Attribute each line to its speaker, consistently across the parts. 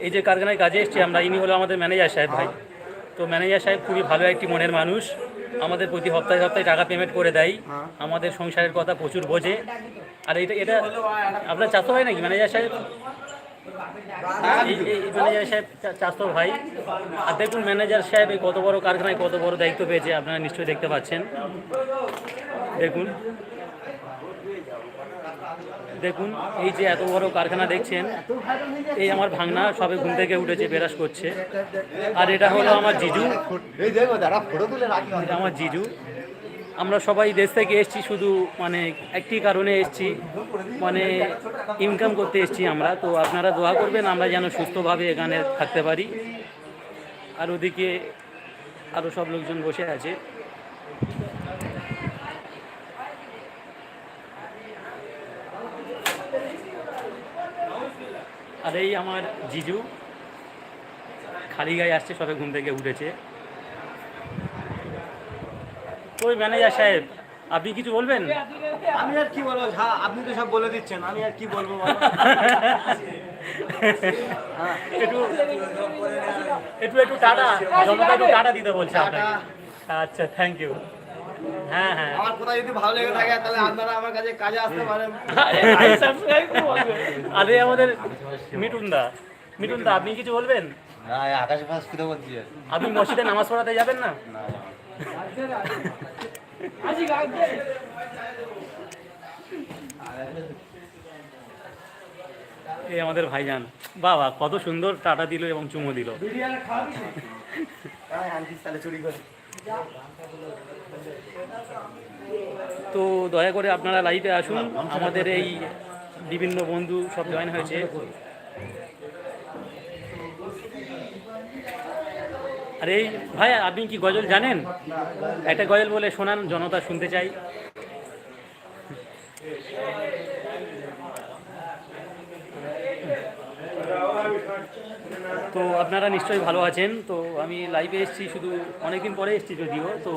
Speaker 1: এই যে কারখানায় কাজে এসেছি আমরা ইনি হলো আমাদের ম্যানেজার সাহেব ভাই। তো ম্যানেজার সাহেব খুবই ভালো একটি মনের মানুষ। আমাদের প্রতি সপ্তাহে সপ্তাহে টাকা পেমেন্ট করে দেয়। আমাদের সংসারের কথা প্রচুর বোঝে। আর এটা এটা আপনার চাষতো হয় নাকি ম্যানেজার সাহেব? ম্যানেজার সাহেব চা- চাষতো ভাই। আর দেখুন ম্যানেজার সাহেব এই কত বড় কারখানায় কত বড় দায়িত্ব পেয়েছে আপনারা নিশ্চয়ই দেখতে পাচ্ছেন। দেখুন। দেখুন, এই যে এত বড় কারখানা দেখছেন, এই আমার ভাঙনা সবে ঘুম থেকে উঠেছে বেরাস করছে। আর এটা হলো আমার জিজু। আমার জিজু। আমরা সবাই দেশ থেকে এসেছি, শুধু মানে একটি কারণে এসেছি মানে ইনকাম করতে এসেছি আমরা। তো আপনারা দোয়া করবেন, আমরা যেন সুস্থভাবে এখানে থাকতে পারি। আর ওদিকে আরও সব লোকজন বসে আছে। আর এই আমার জিজু খালি গায়ে আসছে সবে ঘুম থেকে উঠেছে। ওই ম্যানেজার সাহেব আপনি কিছু বলবেন?
Speaker 2: আমি আর কি বলব? হ্যাঁ আপনি তো সব বলে দিচ্ছেন আমি আর কি বলব বলো?
Speaker 1: একটু একটু একটু টাটা জনতা একটু টাটা দিতে বলছে আপনাকে। আচ্ছা থ্যাংক ইউ হ্যাঁ হ্যাঁ।
Speaker 2: আমার কথা যদি ভালো লেগে থাকে তাহলে আপনারা আমার কাছে কাজে আসতে পারেন।
Speaker 1: আরে আমাদের মিটুন দা মিটুন দা আপনি কিছু বলবেন?
Speaker 3: না আকাশ বলছি।
Speaker 1: আপনি মসজিদে নামাজ পড়াতে যাবেন না?
Speaker 3: না।
Speaker 1: এই আমাদের ভাইজান। বাবা কত সুন্দর টাটা দিল এবং চুমো দিল।
Speaker 2: তাহলে চুরি করি।
Speaker 1: তো দয়া করে আপনারা লাইভে আসুন। আমাদের এই বিভিন্ন বন্ধু সব জয়েন হয়েছে। আর এই ভাই, আপনি কি গজল জানেন? একটা গজল বলে শোনান, জনতা শুনতে চাই। তো আপনারা নিশ্চয়ই ভালো আছেন। তো আমি লাইভে এসেছি, শুধু অনেকদিন পরে এসেছি যদিও। তো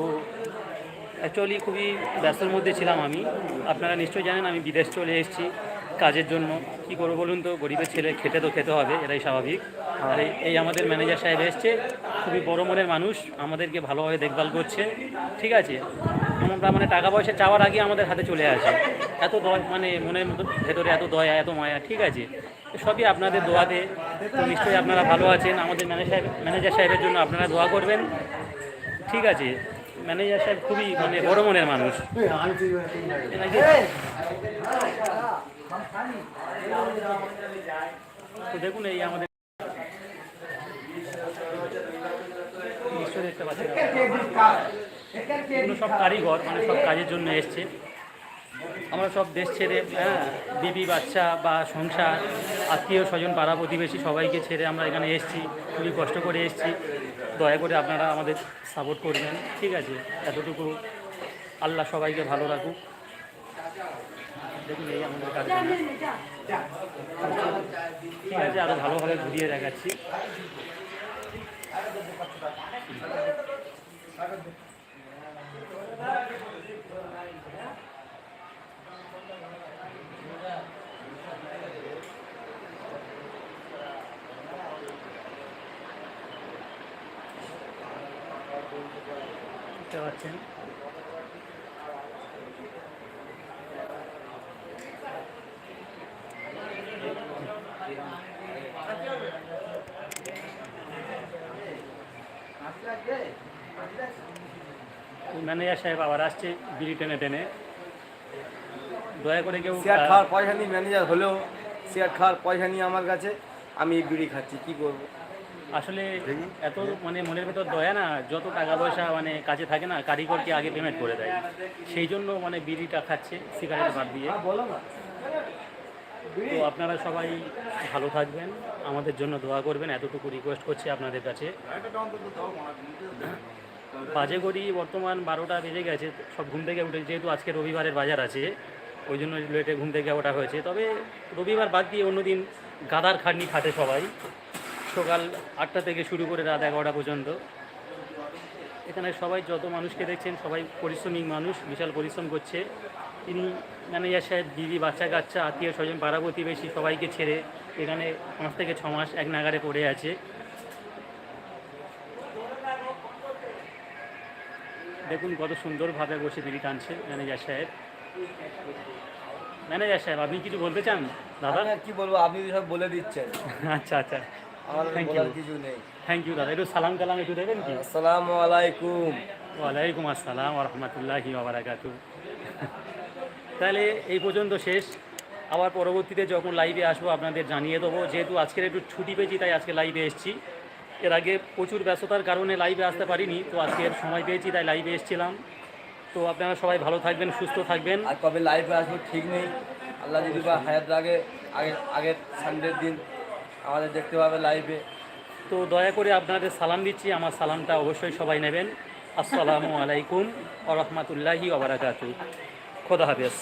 Speaker 1: অ্যাকচুয়ালি খুবই ব্যস্তর মধ্যে ছিলাম আমি। আপনারা নিশ্চয়ই জানেন, আমি বিদেশ চলে এসেছি কাজের জন্য। কি করব বলুন তো? গরিবের ছেলে খেতে তো খেতে হবে, এটাই স্বাভাবিক। আর এই- আমাদের ম্যানেজার সাহেব এসছে, খুবই বড় মনের মানুষ, আমাদেরকে ভালোভাবে দেখভাল করছে, ঠিক আছে? আমরা মানে টাকা পয়সা চাওয়ার আগে আমাদের হাতে চলে আসে। এত দয়া মানে মনের মতো ভেতরে এত দয়া, এত মায়া, ঠিক আছে? সবই আপনাদের দোয়াতে। তো নিশ্চয়ই আপনারা ভালো আছেন। আমাদের ম্যানেজার সাহেব ম্যানেজার সাহেবের জন্য আপনারা দোয়া করবেন, ঠিক আছে? ম্যানেজার সাহেব খুবই মানে বড় মনের মানুষ। তো দেখুন এই আমাদের সব কারিগর মানে সব কাজের জন্য এসছে। আমরা সব দেশ ছেড়ে হ্যাঁ বিবি, বাচ্চা বা সংসার, আত্মীয় স্বজন, পাড়া প্রতিবেশী সবাইকে ছেড়ে আমরা এখানে এসেছি। খুবই কষ্ট করে এসেছি। দয়া করে আপনারা আমাদের সাপোর্ট করবেন, ঠিক আছে? এতটুকু আল্লাহ সবাইকে ভালো রাখুক। দেখুন, এই আমাদের কাজ ঠিক আছে আরও ভালোভাবে ঘুরিয়ে দেখাচ্ছি। বুঝতে পারছেন ম্যানেজার সাহেব আবার আসছে বিড়ি টেনে টেনে। দয়া করে কেউ
Speaker 2: শেয়ার খাওয়ার পয়সা নিয়ে ম্যানেজার হলেও শেয়ার খাওয়ার পয়সা নিয়ে আমার কাছে আমি বিড়ি খাচ্ছি কি করব?
Speaker 1: আসলে এত মানে মনের ভেতর দয়া না যত টাকা পয়সা মানে কাছে থাকে না কারিগরকে আগে পেমেন্ট করে দেয়। সেই জন্য মানে বিড়িটা খাচ্ছে সিগারেট বাদ দিয়ে।
Speaker 2: বলো
Speaker 1: তো আপনারা সবাই ভালো থাকবেন আমাদের জন্য দোয়া করবেন। এতটুকু রিকোয়েস্ট করছি আপনাদের কাছে। বাজে করি বর্তমান বারোটা বেজে গেছে সব ঘুম থেকে উঠে যেহেতু আজকে রবিবারের বাজার আছে ওই জন্য লেটে ঘুম থেকে ওঠা হয়েছে। তবে রবিবার বাদ দিয়ে অন্যদিন গাদার খাটনি খাটে সবাই। সকাল আটটা থেকে শুরু করে রাত এগারোটা পর্যন্ত। এখানে সবাই যত মানুষকে দেখছেন সবাই পরিশ্রমিক মানুষ বিশাল পরিশ্রম করছে। তিনি ম্যানেজার সাহেব দিদি বাচ্চা কাচ্চা আত্মীয় স্বজন পাড়া প্রতিবেশী সবাইকে ছেড়ে এখানে পাঁচ থেকে ছ মাস এক নাগারে পড়ে আছে। দেখুন কত সুন্দরভাবে বসে বিড়ি টানছে ম্যানেজার সাহেব। ম্যানেজার সাহেব আপনি কিছু বলতে চান? দাদা?
Speaker 2: কি বলব আপনি সব বলে দিচ্ছেন।
Speaker 1: আচ্ছা আচ্ছা।
Speaker 2: কিছু নেই।
Speaker 1: থ্যাংক ইউ দাদা। একটু সালাম কালাম একটু দেবেন কি?
Speaker 2: আসসালামু আলাইকুম
Speaker 1: ওয়ালাইকুম আসসালাম রহমতুল্লাহি তাহলে এই পর্যন্ত শেষ। আবার পরবর্তীতে যখন লাইভে আসব আপনাদের জানিয়ে দেবো। যেহেতু আজকের একটু ছুটি পেয়েছি তাই আজকে লাইভে এসেছি। এর আগে প্রচুর ব্যস্ততার কারণে লাইভে আসতে পারিনি তো আজকের সময় পেয়েছি তাই লাইভে এসেছিলাম। তো আপনারা সবাই ভালো থাকবেন সুস্থ থাকবেন।
Speaker 2: আর কবে লাইভে আসব ঠিক নেই। আল্লাহ যদি বা হায়াত আগে আগের সানডের দিন আমাদের দেখতে পাবে লাইভে
Speaker 1: তো দয়া করে আপনাদের সালাম দিচ্ছি, আমার সালামটা অবশ্যই সবাই নেবেন। আসসালামু আলাইকুম আ রহমতুল্লাহি ওবরাকাতু খোদা হাফেজ।